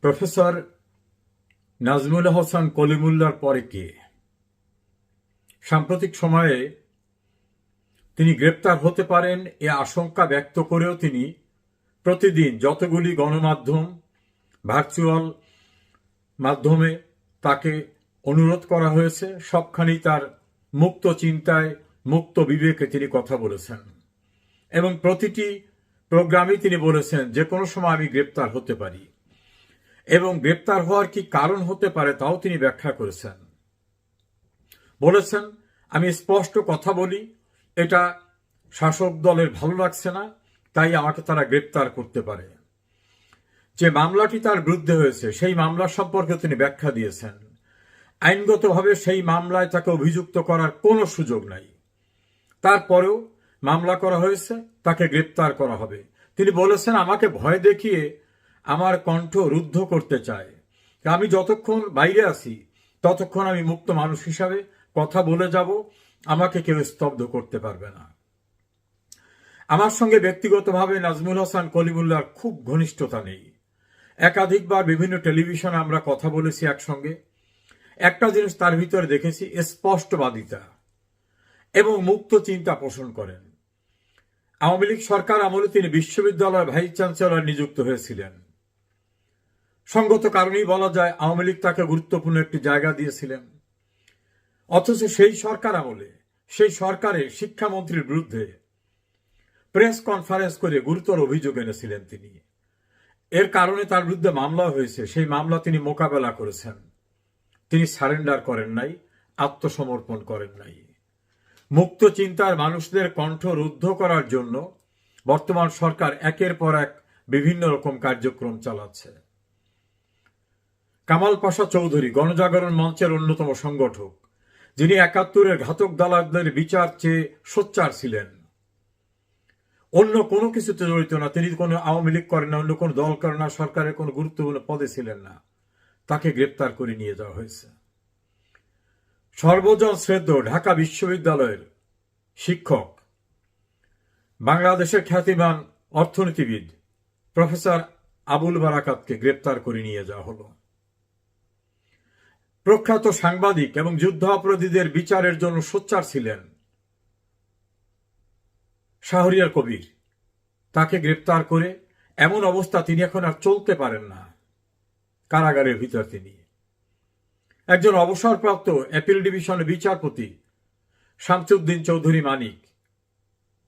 Professor Nazmul Hasan কলিমুল্লার পরে কে? সাম্প্রতিক সময়ে তিনি গ্রেপ্তার হতে পারেন এ আশঙ্কা ব্যক্ত করেও তিনি প্রতিদিন যতগুলি গণমাধ্যম ভার্চুয়াল মাধ্যমে তাকে অনুরোধ করা হয়েছে সবখানি তার মুক্ত চিন্তায়, মুক্ত বিবেকে তিনি কথা বলেছেন। এবং প্রতিটি প্রোগ্রামে তিনি বলেছেন, যে কোনো সময় আমি গ্রেপ্তার হতে পারি। এবং গ্রেপ্তার হওয়ার কি কারণ হতে পারে তাও তিনি ব্যাখ্যা করেছেন। বলেছেন, আমি স্পষ্ট কথা বলি, এটা শাসক দলের ভালো লাগছে না, তাই আমাকে তারা গ্রেপ্তার করতে পারে। যে মামলাটি তার বিরুদ্ধে হয়েছে, সেই মামলা সম্পর্কে তিনি ব্যাখ্যা দিয়েছেন। আইনগতভাবে সেই মামলায় তাকে অভিযুক্ত করার কোনো সুযোগ নাই। তারপরেও মামলা করা হয়েছে, তাকে গ্রেপ্তার করা হবে। তিনি বলেছেন, আমাকে ভয় দেখিয়ে আমার কণ্ঠ রুদ্ধ করতে চায়। আমি যতক্ষণ বাইরে আছি, ততক্ষণ আমি মুক্ত মানুষ হিসাবে কথা বলে যাব, আমাকে কেউ স্তব্ধ করতে পারবে না। আমার সঙ্গে ব্যক্তিগতভাবে নাজমুল হাসান কলিমুল্লার খুব ঘনিষ্ঠতা নেই। একাধিকবার বিভিন্ন টেলিভিশনে আমরা কথা বলেছি একসঙ্গে। একটা জিনিস তার ভিতরে দেখেছি, স্পষ্টবাদিতা এবং মুক্ত চিন্তা পোষণ করেন। আওয়ামী লীগ সরকার আমলে তিনি বিশ্ববিদ্যালয়ের ভাইস চ্যান্সেলর নিযুক্ত হয়েছিলেন। সঙ্গত কারণেই বলা যায় আওয়ামী লীগ তাকে গুরুত্বপূর্ণ একটি জায়গা দিয়েছিলেন। অথচ সেই সরকার আমলে, সেই সরকারের শিক্ষামন্ত্রীর বিরুদ্ধে প্রেস কনফারেন্স করে গুরুতর অভিযোগ এনেছিলেন তিনি। এর কারণে তার বিরুদ্ধে মামলা হয়েছে, সেই মামলা তিনি মোকাবেলা করেছেন। তিনি সারেন্ডার করেন নাই, আত্মসমর্পণ করেন নাই। মুক্ত চিন্তার মানুষদের কণ্ঠ রুদ্ধ করার জন্য বর্তমান সরকার একের পর এক বিভিন্ন রকম কার্যক্রম চালাচ্ছে। কামাল পাশা চৌধুরী গণজাগরণ মঞ্চের অন্যতম সংগঠক, যিনি একাত্তরের ঘাতক দালালদের বিচার চেয়ে সোচ্চার ছিলেন। অন্য কোনো কিছুতে জড়িত না, তিনি কোনো আওয়ামী লীগ করেন না, অন্য কোনো দল করেন না, সরকারের কোনো গুরুত্বপূর্ণ পদে ছিলেন না। তাকে গ্রেপ্তার করে নিয়ে যাওয়া হয়েছে। সর্বজন শ্রেদ্ধ ঢাকা বিশ্ববিদ্যালয়ের শিক্ষক, বাংলাদেশের খ্যাতিমান অর্থনীতিবিদ প্রফেসর আবুল বারাকাতকে গ্রেপ্তার করে নিয়ে যাওয়া হলো। প্রখ্যাত সাংবাদিক এবং যুদ্ধ অপরাধীদের বিচারের জন্য সোচ্চার ছিলেন শাহরিয়ার কবির। তাকে গ্রেপ্তার করে এমন অবস্থা তিনি এখন আর চলতে পারেন না, কারাগারের ভিতর তিনি। একজন অবসরপ্রাপ্ত অ্যাপিল ডিভিশনের বিচারপতি শামসুদ্দিন চৌধুরী মানিক।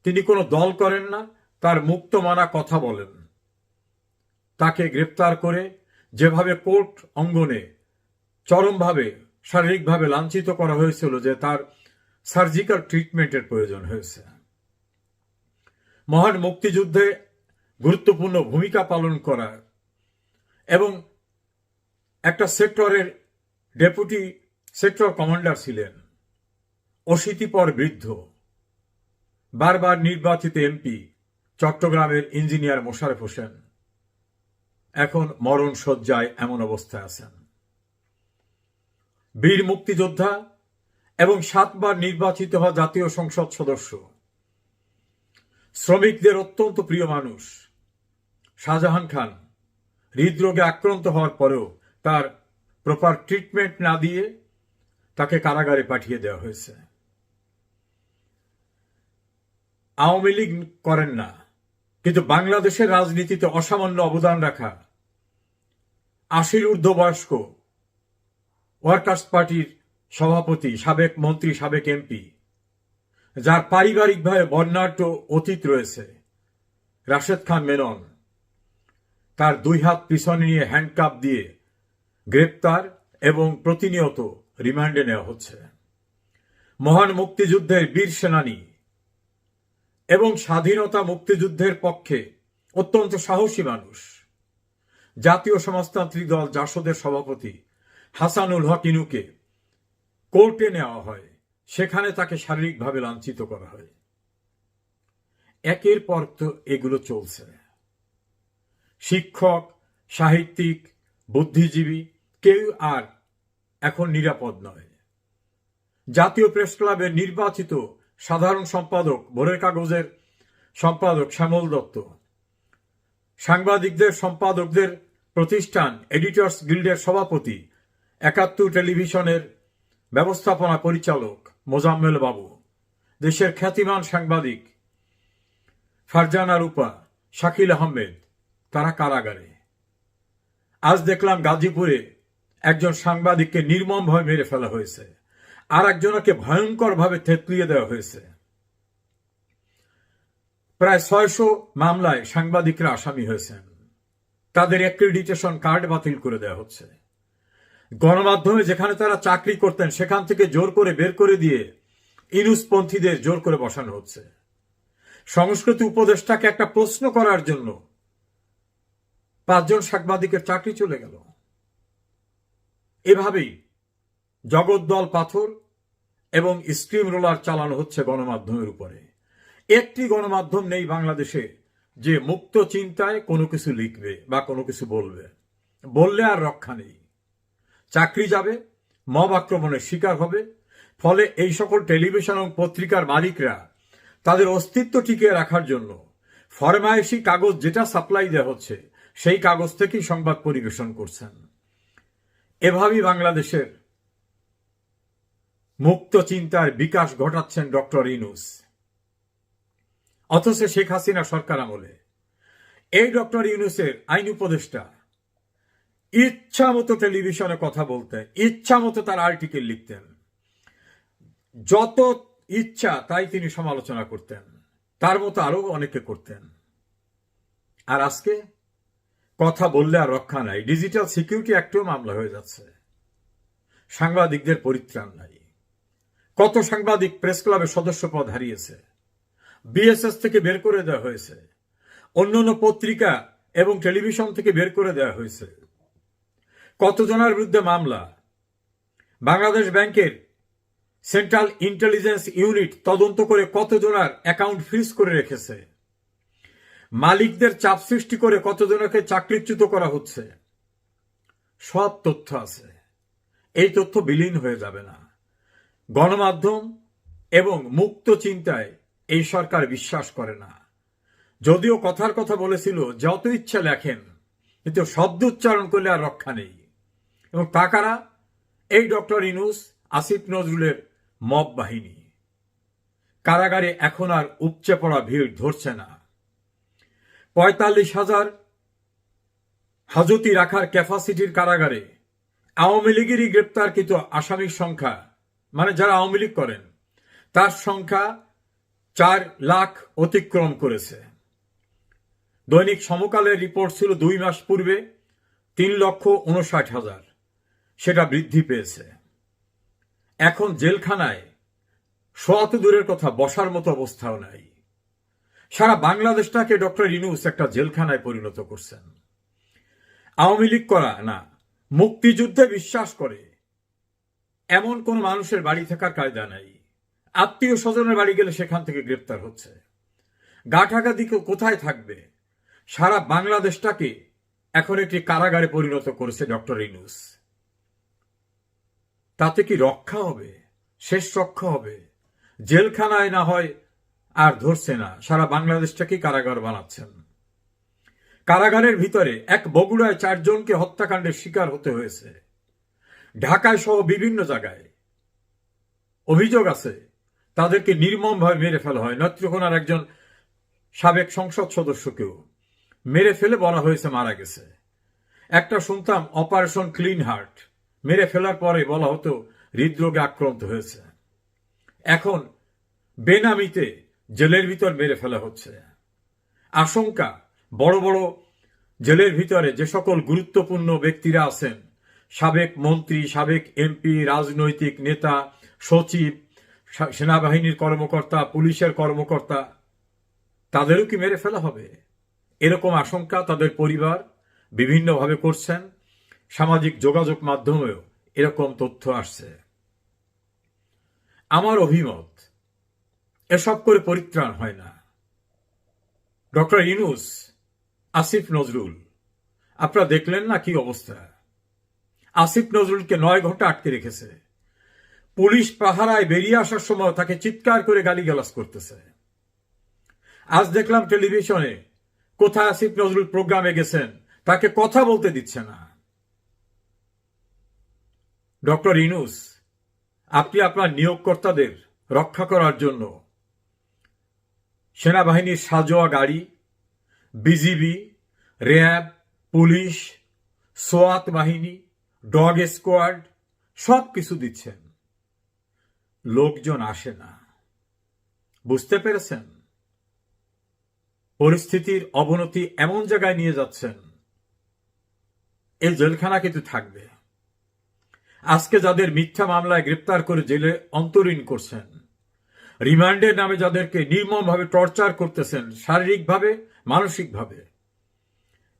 তিনি কোনো দল করেন না, তার মুক্ত মানা কথা বলেন। তাকে গ্রেপ্তার করে যেভাবে কোর্ট অঙ্গনে চরমভাবে, শারীরিকভাবে লাঞ্ছিত করা হয়েছিল যে তার সার্জিক্যাল ট্রিটমেন্টের প্রয়োজন হয়েছে। মহান মুক্তিযুদ্ধে গুরুত্বপূর্ণ ভূমিকা পালন করা এবং একটা সেক্টরের ডেপুটি সেক্টর কমান্ডার ছিলেন, অশীতিপর বৃদ্ধ, বারবার নির্বাচিত এমপি, চট্টগ্রামের ইঞ্জিনিয়ার মোশারফ হোসেন। এখন মরণ শয্যায় এমন অবস্থায় আছেন। বীর মুক্তিযোদ্ধা এবং সাতবার নির্বাচিত হওয়া জাতীয় সংসদ সদস্য। শ্রমিকদের অত্যন্ত প্রিয় মানুষ। শাহজাহান খান হৃদরোগে আক্রান্ত হওয়ার পরেও তার প্রপার ট্রিটমেন্ট না দিয়ে তাকে কারাগারে পাঠিয়ে দেওয়া হয়েছে। আওয়ামী লীগ করেন না, কিন্তু বাংলাদেশের রাজনীতিতে অসামান্য অবদান রাখা আশির ঊর্ধ্ব বয়স্ক ওয়ার্কার্স পার্টির সভাপতি, সাবেক মন্ত্রী, সাবেক এমপি, যার পারিবারিকভাবে বর্ণাঢ্য অতীত রয়েছে, রাশেদ খান মেনন। তার দুই হাত পিছনে নিয়ে হ্যান্ডকাপ দিয়ে গ্রেপ্তার এবং প্রতিনিয়ত রিমান্ডে নেওয়া হচ্ছে। মহান মুক্তিযুদ্ধের বীর সেনানী এবং স্বাধীনতা মুক্তিযুদ্ধের পক্ষে অত্যন্ত সাহসী মানুষ। জাতীয় সমাজতান্ত্রিক দল জাসদের সভাপতি হাসানুল হক ইনুকে কোর্টে নেওয়া হয়। সেখানে তাকে শারীরিকভাবে লাঞ্ছিত করা হয়। একের পর তো এগুলো চলছে। শিক্ষক, সাহিত্যিক, বুদ্ধিজীবী, কেউ আর এখন নিরাপদ নয়। জাতীয় প্রেস ক্লাবের নির্বাচিত সাধারণ সম্পাদক, ভোরের কাগজের সম্পাদক শ্যামল দত্ত। সাংবাদিকদের সম্পাদকদের প্রতিষ্ঠান, এডিটর্স গিল্ডের সভাপতি একাত্তর টেলিভিশনের ব্যবস্থাপনা পরিচালক মোজাম্মেল বাবু, দেশের খ্যাতিমান সাংবাদিক ফারজানা রূপা শাকিল আহমেদ, তারা কারাগারে। আজ দেখলাম গাজীপুরে একজন সাংবাদিককে নির্মমভাবে মেরে ফেলা হয়েছে, আর একজনকে ভয়ঙ্করভাবে থেতলিয়ে দেওয়া হয়েছে। প্রায় ছয়শো মামলায় সাংবাদিকরা আসামি হয়েছেন। তাদের অ্যাক্রেডিটেশন কার্ড বাতিল করে দেওয়া হচ্ছে। গণমাধ্যমে যেখানে তারা চাকরি করতেন, সেখান থেকে জোর করে বের করে দিয়ে ইনুসপন্থীদের জোর করে বসানো হচ্ছে। সংস্কৃতি উপদেষ্টাকে একটা প্রশ্ন করার জন্য পাঁচজন সাংবাদিকের চাকরি চলে গেল। এভাবেই জগদ্দল পাথর এবং স্ক্রিম রোলার চালানো হচ্ছে গণমাধ্যমের উপরে। একটি গণমাধ্যম নেই বাংলাদেশে যে মুক্ত চিন্তায় কোনো কিছু লিখবে বা কোনো কিছু বলবে। বললে আর রক্ষা নেই। চাকরি যাবে, মব আক্রমণের শিকার হবে। ফলে এই সকল টেলিভিশন এবং পত্রিকার মালিকরা তাদের অস্তিত্ব টিকিয়ে রাখার জন্য ফরমায়েশি কাগজ যেটা সাপ্লাই দেওয়া হচ্ছে, সেই কাগজ থেকেই সংবাদ পরিবেশন করছেন। এভাবেই বাংলাদেশের মুক্ত চিন্তার বিকাশ ঘটাচ্ছেন ডক্টর ইনুস অথচ শেখ হাসিনা সরকার আমলে। এই ডক্টর ইউনুসের আইন উপদেষ্টা ইচ্ছা মতো টেলিভিশনে কথা বলতেন ইচ্ছা মতো তার আর্টিকেল লিখতেন। যত ইচ্ছা, তাই তিনি সমালোচনা করতেন। তার মতো আরও অনেকে করতেন। আর আজকে কথা বললে আর রক্ষা নাই। ডিজিটাল সিকিউরিটি অ্যাক্টেও মামলা হয়ে যাচ্ছে। সাংবাদিকদের পরিত্রাণ নাই। কত সাংবাদিক প্রেস ক্লাবের সদস্য পদ হারিয়েছে। বিএসএস থেকে বের করে দেওয়া হয়েছে। অন্যান্য পত্রিকা এবং টেলিভিশন থেকে বের করে দেওয়া হয়েছে। কতজনের বিরুদ্ধে মামলা? বাংলাদেশ ব্যাংকের সেন্ট্রাল ইন্টেলিজেন্স ইউনিট তদন্ত করে কতজনের অ্যাকাউন্ট ফ্রিজ করে রেখেছে? মালিকদের চাপ সৃষ্টি করে কতজনকে চাকরিচ্যুত করা হচ্ছে? সব তথ্য আছে। এই তথ্য বিলীন হয়ে যাবে না। গণমাধ্যম এবং মুক্ত চিন্তায় এই সরকার বিশ্বাস করে না। যদিও কথার কথা বলেছিল, যত ইচ্ছা লেখেন, কিন্তু শব্দ উচ্চারণ করলে আর রক্ষা নেই। এবং তাকারা এই ডক্টর ইনুস আসিফ নজরুলের মব বাহিনী। কারাগারে এখন আর উপচে পড়া ভিড় ধরছে না। পঁয়তাল্লিশ হাজার হাজতি রাখার ক্যাপাসিটির কারাগারে আওয়ামী লীগেরই গ্রেপ্তারকৃত আসামির সংখ্যা মানে যারা আওয়ামী লীগ করেন, তার সংখ্যা চার লাখ অতিক্রম করেছে। দৈনিক সমকালের রিপোর্ট ছিল দুই মাস পূর্বে তিন লক্ষ উনষাট হাজার। সেটা বৃদ্ধি পেয়েছে। এখন জেলখানায় শত দূরের কথা, বসার মতো অবস্থাও নাই। সারা বাংলাদেশটাকে ডক্টর ইনুস একটা জেলখানায় পরিণত করছেন। আওয়ামী লীগ করা না, মুক্তিযুদ্ধে বিশ্বাস করে। এমন কোন মানুষের বাড়ি থাকার কায়দা নাই। আত্মীয় স্বজনের বাড়ি গেলে সেখান থেকে গ্রেপ্তার হচ্ছে। গাঠাগা দিকে কোথায় থাকবে? সারা বাংলাদেশটাকে এখন একটি কারাগারে পরিণত করেছে ডক্টর ইনুস। তাতে কি রক্ষা হবে? শেষ রক্ষা হবে? জেলখানায় না হয় আর ধরছে না। সারা বাংলাদেশটাকে কারাগার বানাচ্ছেন? কারাগারের ভিতরে এক বগুড়ায় চারজনকে হত্যাকাণ্ডের শিকার হতে হয়েছে। ঢাকায় সহ বিভিন্ন জায়গায়। অভিযোগ আছে, তাদেরকে নির্মমভাবে মেরে ফেলা হয়। নেত্রকোনার একজন সাবেক সংসদ সদস্যকেও মেরে ফেলে বলা হয়েছে মারা গেছে। একটা শুনতাম, অপারেশন ক্লিন হার্ট মেরে ফেলার পরে বলা হতো, হৃদরোগে আক্রান্ত হয়েছে। এখন বেনামিতে জেলের ভিতর মেরে ফেলা হচ্ছে। আশঙ্কা, বড় বড় জেলের ভিতরে যে সকল গুরুত্বপূর্ণ ব্যক্তিরা আছেন, সাবেক মন্ত্রী, সাবেক এমপি, রাজনৈতিক নেতা, সচিব সেনাবাহিনীর কর্মকর্তা, পুলিশের কর্মকর্তা, তাদেরও কি মেরে ফেলা হবে? এরকম আশঙ্কা তাদের পরিবার বিভিন্নভাবে করছেন। সামাজিক যোগাযোগ মাধ্যমেও এরকম তথ্য আসছে। আমার অভিমত, এসব করে পরিত্রাণ হয় না। ডক্টর ইনুস আসিফ নজরুল, আপনারা দেখলেন না কি অবস্থা? আসিফ নজরুলকে নয় ঘণ্টা আটকে রেখেছে। পুলিশ পাহারায় বেরিয়ে আসার সময় তাকে চিৎকার করে গালিগালাজ করতেছে। আজ দেখলাম টেলিভিশনে, কোথায় আসিফ নজরুল প্রোগ্রামে গেছেন, তাকে কথা বলতে দিচ্ছে না। ডক্টর ইনুস, আপনি আপনার নিয়োগকর্তাদের রক্ষা করার জন্য সেনাবাহিনীর সাজোয়া গাড়ি, বিজিবি, র্যাব, পুলিশ, সোয়াত বাহিনী, ডগ স্কোয়াড সব কিছু দিচ্ছেন। লোকজন আসে না। বুঝতে পেরেছেন? পরিস্থিতির অবনতি এমন জায়গায় নিয়ে যাচ্ছেন। এই জেলখানা কিন্তু থাকবে। আজকে যাদের মিথ্যা মামলায় গ্রেপ্তার করে জেলে অন্তরীণ করছেন। রিমান্ডের নামে যাদেরকে নির্মমভাবে টর্চার করতেছেন শারীরিকভাবে, মানসিকভাবে।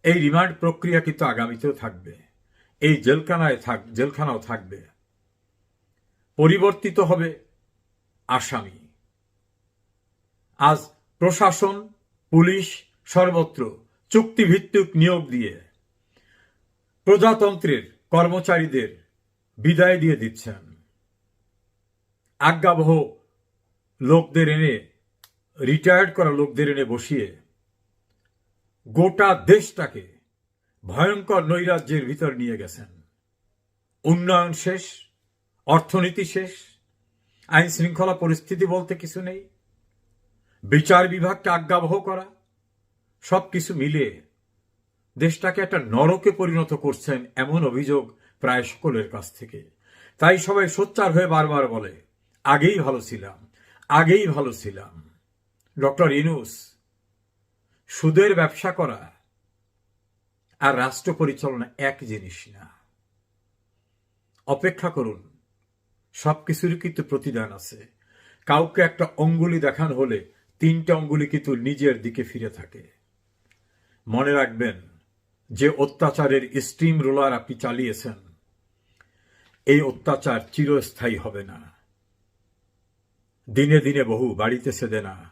এই রিমান্ড প্রক্রিয়া কিন্তু আগামীতেও থাকবে। এই জেলখানায় থাক, জেলখানাও থাকবে। পরিবর্তিত হবে আসামি। আজ প্রশাসন, পুলিশ সর্বত্র চুক্তিভিত্তিক নিয়োগ দিয়ে প্রজাতন্ত্রের কর্মচারীদের বিদায় দিয়ে দিচ্ছেন। আজ্ঞাবহ লোকদের এনে রিটায়ার্ড করা লোকদের এনে বসিয়ে গোটা দেশটাকে ভয়ঙ্কর নৈরাজ্যের ভিতর নিয়ে গেছেন। উন্নয়ন শেষ, অর্থনীতি শেষ, আইন শৃঙ্খলা পরিস্থিতি বলতে কিছু নেই। বিচার বিভাগকে আজ্ঞাবহ করা, সবকিছু মিলিয়ে দেশটাকে একটা নরকে পরিণত করছেন এমন অভিযোগ প্রায় সকলের কাছ থেকে। তাই সবাই সোচ্চার হয়ে বারবার বলে, আগেই ভালো ছিলাম, আগেই ভালো ছিলাম। ডক্টর ইনুস সুদের ব্যবসা করা আর রাষ্ট্র পরিচালনা এক জিনিস না। অপেক্ষা করুন সব সবকিছুরই কিন্তু প্রতিদান আছে। কাউকে একটা অঙ্গুলি দেখান হলে তিনটা অঙ্গুলি কিন্তু নিজের দিকে ফিরে থাকে। মনে রাখবেন, যে অত্যাচারের স্টিম রোলার আপনি চালিয়েছেন এই অত্যাচার চিরস্থায়ী হবে না। দিনে দিনে বহু বাড়িতে সেদে দেনা